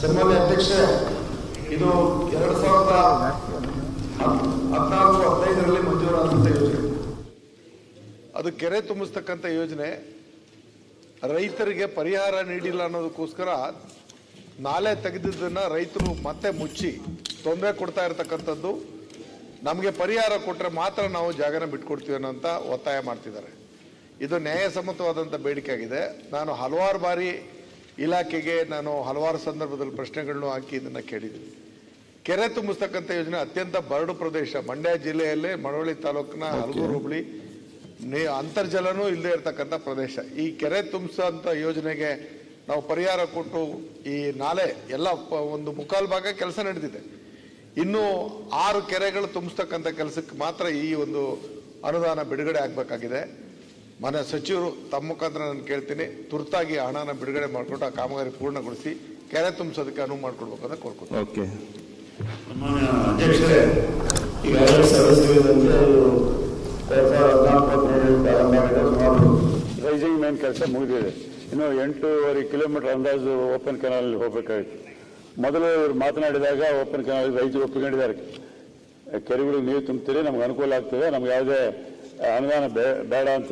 ಸನ್ಮಾನ್ಯ ಅಧ್ಯಕ್ಷ, ಇದು ಎರಡು ಸಾವಿರದ ಹದ್- ಹದಿನಾಲ್ಕು, ಹದಿನೈದರಲ್ಲಿ ಮಂಜೂರಾದಂಥ ಯೋಜನೆ. ಅದು ಕೆರೆ ತುಂಬಿಸ್ತಕ್ಕಂಥ ಯೋಜನೆ. ರೈತರಿಗೆ ಪರಿಹಾರ ನೀಡಿಲ್ಲ ಅನ್ನೋದಕ್ಕೋಸ್ಕರ ನಾಲೆ ತೆಗೆದಿದ್ದನ್ನು ರೈತರು ಮತ್ತೆ ಮುಚ್ಚಿ ತೊಂದರೆ ಕೊಡ್ತಾ ಇರತಕ್ಕಂಥದ್ದು. ನಮಗೆ ಪರಿಹಾರ ಕೊಟ್ಟರೆ ಮಾತ್ರ ನಾವು ಜಾಗನ ಬಿಟ್ಕೊಡ್ತೀವಿ ಅನ್ನೋಂಥ ಒತ್ತಾಯ ಮಾಡ್ತಿದ್ದಾರೆ. ಇದು ನ್ಯಾಯಸಮ್ಮತವಾದಂಥ ಬೇಡಿಕೆ ಆಗಿದೆ ನಾನು ಹಲವಾರು ಬಾರಿ ಇಲಾಖೆಗೆ ನಾನು ಹಲವಾರು ಸಂದರ್ಭದಲ್ಲಿ ಪ್ರಶ್ನೆಗಳನ್ನು ಹಾಕಿ ಇದನ್ನು ಕೇಳಿದ್ದೀನಿ. ಕೆರೆ ತುಂಬಿಸ್ತಕ್ಕಂಥ ಯೋಜನೆ ಅತ್ಯಂತ ಬರಡು ಪ್ರದೇಶ. ಮಂಡ್ಯ ಜಿಲ್ಲೆಯಲ್ಲೇ ಮಳವಳ್ಳಿ ತಾಲೂಕಿನ ಹಲಗೂರು ಹೋಬಳಿ ನೀ ಅಂತರ್ಜಲನೂ ಇಲ್ಲದೆ ಇರತಕ್ಕಂಥ ಪ್ರದೇಶ. ಈ ಕೆರೆ ತುಂಬಿಸೋಂಥ ಯೋಜನೆಗೆ ನಾವು ಪರಿಹಾರ ಕೊಟ್ಟು ಈ ನಾಲೆ ಎಲ್ಲ ಒಂದು ಮುಕ್ಕಾಲು ಭಾಗ ಕೆಲಸ ನಡೆದಿದೆ. ಇನ್ನು ಆರು ಕೆರೆಗಳು ತುಂಬಿಸ್ತಕ್ಕಂಥ ಕೆಲಸಕ್ಕೆ ಮಾತ್ರ ಈ ಒಂದು ಅನುದಾನ ಬಿಡುಗಡೆ ಆಗಬೇಕಾಗಿದೆ. ಮನೆ ಸಚಿವರು ತಮ್ಮ ಮುಖಾಂತರ ನಾನು ಕೇಳ್ತೀನಿ. ತುರ್ತಾಗಿ ಹಣನ ಬಿಡುಗಡೆ ಮಾಡಿಕೊಟ್ಟು ಆ ಕಾಮಗಾರಿ ಪೂರ್ಣಗೊಳಿಸಿ ಕೆರೆ ತುಂಬಿಸೋದಕ್ಕೆ ಅನುವು ಮಾಡಿಕೊಡ್ಬೇಕು ಅಂತ ಕೋರ್ಕೊತೀನಿ ಓಕೆ. ಅಧ್ಯಕ್ಷರೇ ರೈಸಿಂಗ್ ಮೇನ್ ಕೆಲಸ ಮುಗಿದಿದೆ. ಇನ್ನು ಎಂಟೂವರೆ ಕಿಲೋಮೀಟರ್ ಅಂದಾಜು ಓಪನ್ ಕೆನಾಲ್ ಹೋಗ್ಬೇಕಾಗಿತ್ತು. ಮೊದಲು ಇವರು ಮಾತನಾಡಿದಾಗ ಓಪನ್ ಕೆನಾಲ್ ರೈತರು ಒಪ್ಪಿಕೊಂಡಿದ್ದಾರೆ. ಕೆರೆಗಳಿಗೆ ನೀರು ತುಂಬ್ತೀರಿ ನಮ್ಗೆ ಅನುಕೂಲ ಆಗ್ತದೆ ನಮ್ಗೆ ಯಾವುದೇ ಅನುದಾನ ಬೇ- ಬೇಡ ಅಂತ